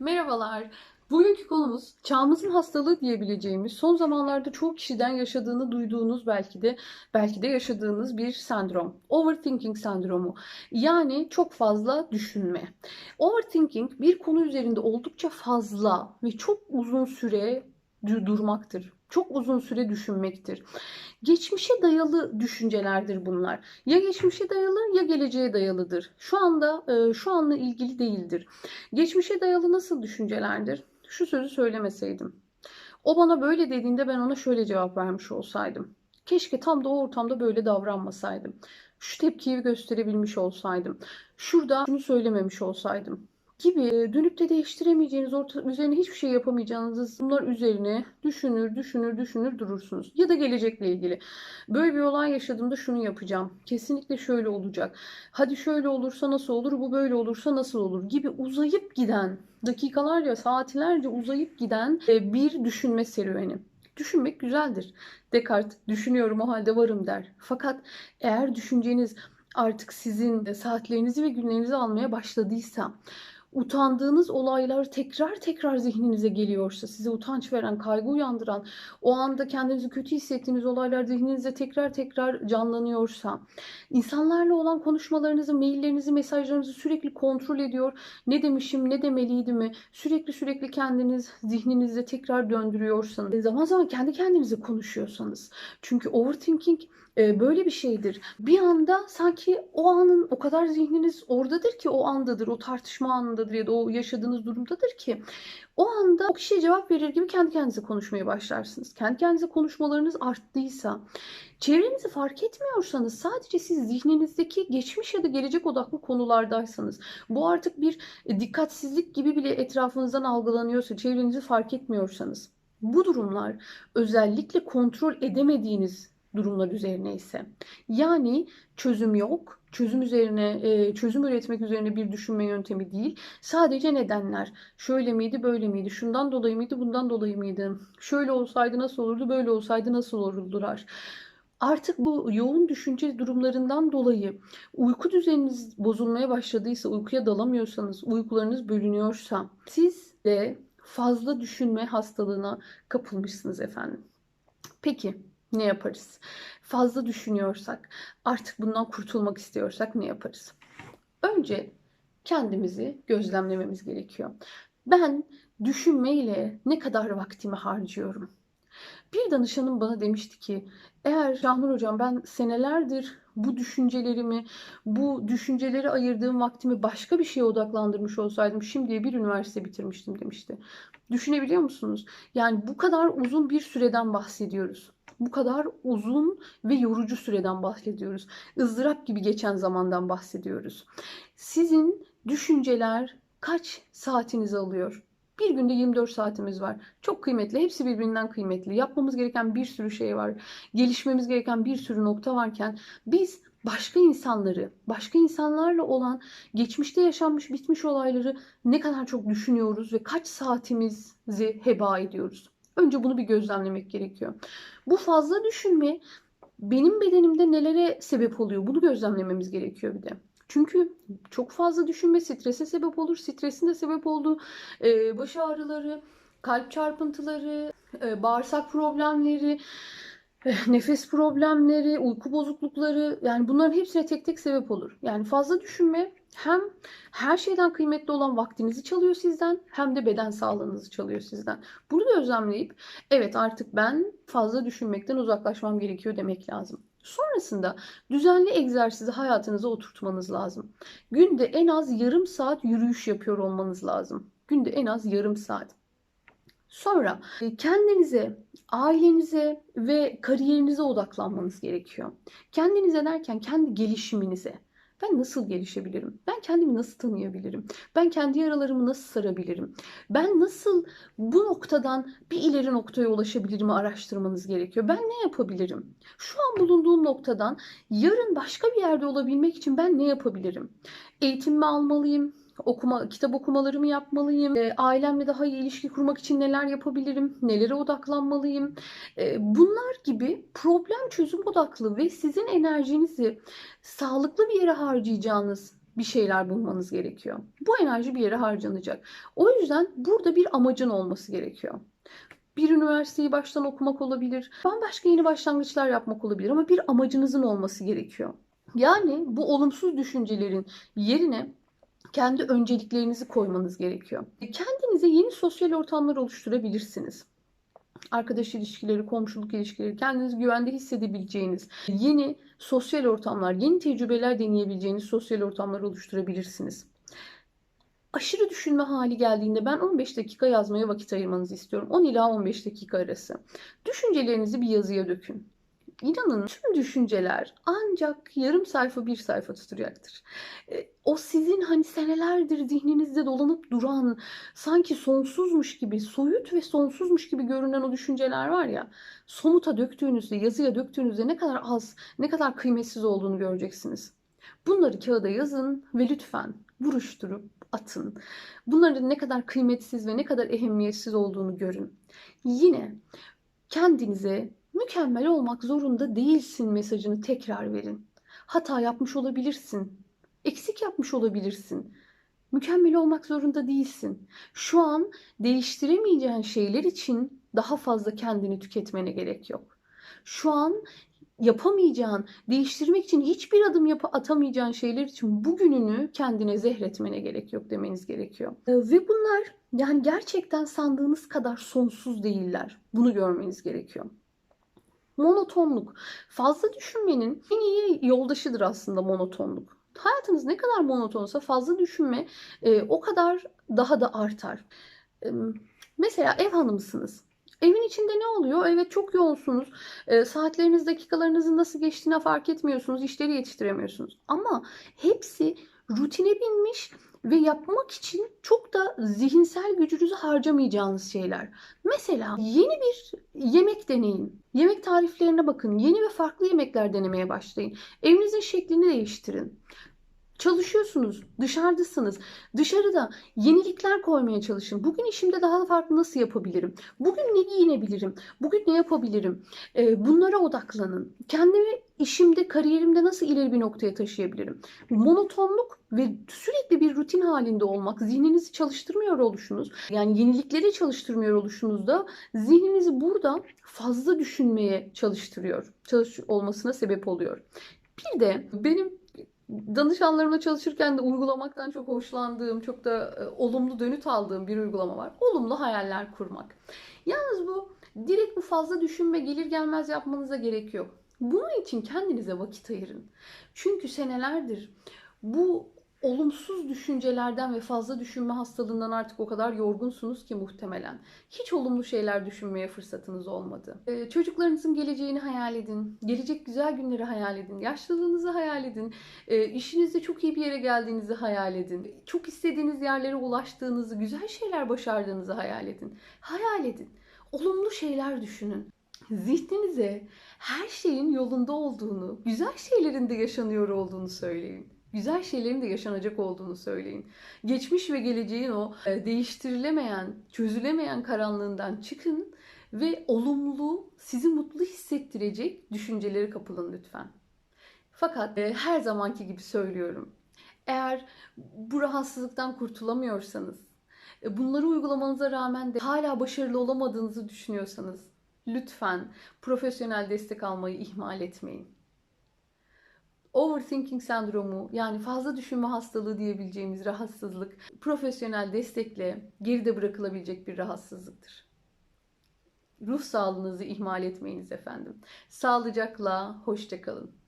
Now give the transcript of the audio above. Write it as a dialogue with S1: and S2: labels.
S1: Merhabalar. Bugünkü konumuz çağımızın hastalığı diyebileceğimiz son zamanlarda çoğu kişiden yaşadığını duyduğunuz belki de belki de yaşadığınız bir sendrom. Overthinking sendromu. Yani çok fazla düşünme. Overthinking bir konu üzerinde oldukça fazla ve çok uzun süre durmaktır. Çok uzun süre düşünmektir. Geçmişe dayalı düşüncelerdir bunlar. Ya geçmişe dayalı ya geleceğe dayalıdır. Şu anda e, şu anla ilgili değildir. Geçmişe dayalı nasıl düşüncelerdir? Şu sözü söylemeseydim. O bana böyle dediğinde ben ona şöyle cevap vermiş olsaydım. Keşke tam da o ortamda böyle davranmasaydım. Şu tepkiyi gösterebilmiş olsaydım. Şurada şunu söylememiş olsaydım gibi dönüp de değiştiremeyeceğiniz, orta, üzerine hiçbir şey yapamayacağınız bunlar üzerine düşünür, düşünür, düşünür durursunuz. Ya da gelecekle ilgili. Böyle bir olay yaşadığımda şunu yapacağım. Kesinlikle şöyle olacak. Hadi şöyle olursa nasıl olur, bu böyle olursa nasıl olur gibi uzayıp giden, dakikalarca, saatlerce uzayıp giden e, bir düşünme serüveni. Düşünmek güzeldir. Descartes düşünüyorum o halde varım der. Fakat eğer düşünceniz artık sizin e, saatlerinizi ve günlerinizi almaya başladıysa, utandığınız olaylar tekrar tekrar zihninize geliyorsa, size utanç veren, kaygı uyandıran, o anda kendinizi kötü hissettiğiniz olaylar zihninize tekrar tekrar canlanıyorsa, insanlarla olan konuşmalarınızı, maillerinizi, mesajlarınızı sürekli kontrol ediyor. Ne demişim, ne demeliydim mi? Sürekli sürekli kendiniz zihninizde tekrar döndürüyorsanız, zaman zaman kendi kendinize konuşuyorsanız. Çünkü overthinking e, böyle bir şeydir. Bir anda sanki o anın o kadar zihniniz oradadır ki o andadır, o tartışma anındadır ya da o yaşadığınız durumdadır ki o anda o kişiye cevap verir gibi kendi kendinize konuşmaya başlarsınız. Kendi kendinize konuşmalarınız arttıysa, çevrenizi fark etmiyorsanız, sadece siz zihninizdeki geçmiş ya da gelecek odaklı konulardaysanız, bu artık bir dikkatsizlik gibi bile etrafınızdan algılanıyorsa, çevrenizi fark etmiyorsanız, bu durumlar özellikle kontrol edemediğiniz durumlar üzerine ise yani çözüm yok, çözüm üzerine e, çözüm üretmek üzerine bir düşünme yöntemi değil. Sadece nedenler. Şöyle miydi, böyle miydi? Şundan dolayı mıydı, bundan dolayı mıydı? Şöyle olsaydı nasıl olurdu, böyle olsaydı nasıl olurdular? Artık bu yoğun düşünce durumlarından dolayı uyku düzeniniz bozulmaya başladıysa, uykuya dalamıyorsanız, uykularınız bölünüyorsa siz de fazla düşünme hastalığına kapılmışsınız efendim. Peki ne yaparız? Fazla düşünüyorsak, artık bundan kurtulmak istiyorsak ne yaparız? Önce kendimizi gözlemlememiz gerekiyor. Ben düşünmeyle ne kadar vaktimi harcıyorum? Bir danışanım bana demişti ki, eğer Şahnur hocam ben senelerdir bu düşüncelerimi, bu düşünceleri ayırdığım vaktimi başka bir şeye odaklandırmış olsaydım şimdiye bir üniversite bitirmiştim demişti. Düşünebiliyor musunuz? Yani bu kadar uzun bir süreden bahsediyoruz. Bu kadar uzun ve yorucu süreden bahsediyoruz. ızdırap gibi geçen zamandan bahsediyoruz. Sizin düşünceler kaç saatinizi alıyor? Bir günde 24 saatimiz var. Çok kıymetli. Hepsi birbirinden kıymetli. Yapmamız gereken bir sürü şey var. Gelişmemiz gereken bir sürü nokta varken biz başka insanları, başka insanlarla olan geçmişte yaşanmış bitmiş olayları ne kadar çok düşünüyoruz ve kaç saatimizi heba ediyoruz. Önce bunu bir gözlemlemek gerekiyor. Bu fazla düşünme benim bedenimde nelere sebep oluyor? Bunu gözlemlememiz gerekiyor bir de. Çünkü çok fazla düşünme strese sebep olur. Stresin de sebep olduğu e, baş ağrıları, kalp çarpıntıları, e, bağırsak problemleri, nefes problemleri, uyku bozuklukları yani bunların hepsine tek tek sebep olur. Yani fazla düşünme hem her şeyden kıymetli olan vaktinizi çalıyor sizden hem de beden sağlığınızı çalıyor sizden. Bunu gözlemleyip evet artık ben fazla düşünmekten uzaklaşmam gerekiyor demek lazım. Sonrasında düzenli egzersizi hayatınıza oturtmanız lazım. Günde en az yarım saat yürüyüş yapıyor olmanız lazım. Günde en az yarım saat. Sonra e, kendinize, ailenize ve kariyerinize odaklanmanız gerekiyor. Kendinize derken kendi gelişiminize. Ben nasıl gelişebilirim? Ben kendimi nasıl tanıyabilirim? Ben kendi yaralarımı nasıl sarabilirim? Ben nasıl bu noktadan bir ileri noktaya ulaşabilirim araştırmanız gerekiyor. Ben ne yapabilirim? Şu an bulunduğum noktadan yarın başka bir yerde olabilmek için ben ne yapabilirim? Eğitim mi almalıyım? Okuma, kitap okumalarımı yapmalıyım. E, ailemle daha iyi ilişki kurmak için neler yapabilirim? Nelere odaklanmalıyım? E, bunlar gibi problem çözüm odaklı ve sizin enerjinizi sağlıklı bir yere harcayacağınız bir şeyler bulmanız gerekiyor. Bu enerji bir yere harcanacak. O yüzden burada bir amacın olması gerekiyor. Bir üniversiteyi baştan okumak olabilir. Bambaşka yeni başlangıçlar yapmak olabilir ama bir amacınızın olması gerekiyor. Yani bu olumsuz düşüncelerin yerine kendi önceliklerinizi koymanız gerekiyor. Kendinize yeni sosyal ortamlar oluşturabilirsiniz. Arkadaş ilişkileri, komşuluk ilişkileri, kendinizi güvende hissedebileceğiniz yeni sosyal ortamlar, yeni tecrübeler deneyebileceğiniz sosyal ortamlar oluşturabilirsiniz. Aşırı düşünme hali geldiğinde ben 15 dakika yazmaya vakit ayırmanızı istiyorum. 10 ila 15 dakika arası. Düşüncelerinizi bir yazıya dökün. İnanın tüm düşünceler ancak yarım sayfa bir sayfa tutacaktır. E, O sizin hani senelerdir zihninizde dolanıp duran sanki sonsuzmuş gibi, soyut ve sonsuzmuş gibi görünen o düşünceler var ya, somuta döktüğünüzde, yazıya döktüğünüzde ne kadar az, ne kadar kıymetsiz olduğunu göreceksiniz. Bunları kağıda yazın ve lütfen buruşturup atın. Bunların ne kadar kıymetsiz ve ne kadar ehemmiyetsiz olduğunu görün. Yine kendinize mükemmel olmak zorunda değilsin mesajını tekrar verin. Hata yapmış olabilirsin. Eksik yapmış olabilirsin. Mükemmel olmak zorunda değilsin. Şu an değiştiremeyeceğin şeyler için daha fazla kendini tüketmene gerek yok. Şu an yapamayacağın, değiştirmek için hiçbir adım yap atamayacağın şeyler için bugününü kendine zehretmene gerek yok demeniz gerekiyor. Ee, Ve bunlar yani gerçekten sandığınız kadar sonsuz değiller. Bunu görmeniz gerekiyor. Monotonluk. Fazla düşünmenin en iyi yoldaşıdır aslında monotonluk. Hayatınız ne kadar monotonsa fazla düşünme e, o kadar daha da artar. E, mesela ev hanımısınız. Evin içinde ne oluyor? Evet çok yoğunsunuz. E, saatleriniz, dakikalarınızın nasıl geçtiğine fark etmiyorsunuz. İşleri yetiştiremiyorsunuz. Ama hepsi rutine binmiş ve yapmak için çok da zihinsel gücünüzü harcamayacağınız şeyler. Mesela yeni bir yemek deneyin. Yemek tariflerine bakın. Yeni ve farklı yemekler denemeye başlayın. Evinizin şeklini değiştirin. Çalışıyorsunuz, dışarıdasınız. Dışarıda yenilikler koymaya çalışın. Bugün işimde daha farklı nasıl yapabilirim? Bugün ne giyinebilirim? Bugün ne yapabilirim? Ee, bunlara odaklanın. Kendimi işimde, kariyerimde nasıl ileri bir noktaya taşıyabilirim? Monotonluk ve sürekli bir rutin halinde olmak, zihninizi çalıştırmıyor oluşunuz, yani yenilikleri çalıştırmıyor oluşunuz da zihninizi burada fazla düşünmeye çalıştırıyor. Çalış olmasına sebep oluyor. Bir de benim danışanlarımla çalışırken de uygulamaktan çok hoşlandığım, çok da e, olumlu dönüt aldığım bir uygulama var. Olumlu hayaller kurmak. Yalnız bu direkt bu fazla düşünme gelir gelmez yapmanıza gerek yok. Bunun için kendinize vakit ayırın. Çünkü senelerdir bu olumsuz düşüncelerden ve fazla düşünme hastalığından artık o kadar yorgunsunuz ki muhtemelen. Hiç olumlu şeyler düşünmeye fırsatınız olmadı. Ee, çocuklarınızın geleceğini hayal edin. Gelecek güzel günleri hayal edin. Yaşlılığınızı hayal edin. Ee, işinizde çok iyi bir yere geldiğinizi hayal edin. Çok istediğiniz yerlere ulaştığınızı, güzel şeyler başardığınızı hayal edin. Hayal edin. Olumlu şeyler düşünün. Zihninize her şeyin yolunda olduğunu, güzel şeylerin de yaşanıyor olduğunu söyleyin. Güzel şeylerin de yaşanacak olduğunu söyleyin. Geçmiş ve geleceğin o e, değiştirilemeyen, çözülemeyen karanlığından çıkın ve olumlu, sizi mutlu hissettirecek düşünceleri kapılın lütfen. Fakat e, her zamanki gibi söylüyorum. Eğer bu rahatsızlıktan kurtulamıyorsanız, e, bunları uygulamanıza rağmen de hala başarılı olamadığınızı düşünüyorsanız lütfen profesyonel destek almayı ihmal etmeyin. Overthinking sendromu yani fazla düşünme hastalığı diyebileceğimiz rahatsızlık profesyonel destekle geride bırakılabilecek bir rahatsızlıktır. Ruh sağlığınızı ihmal etmeyiniz efendim. Sağlıcakla, hoşça kalın.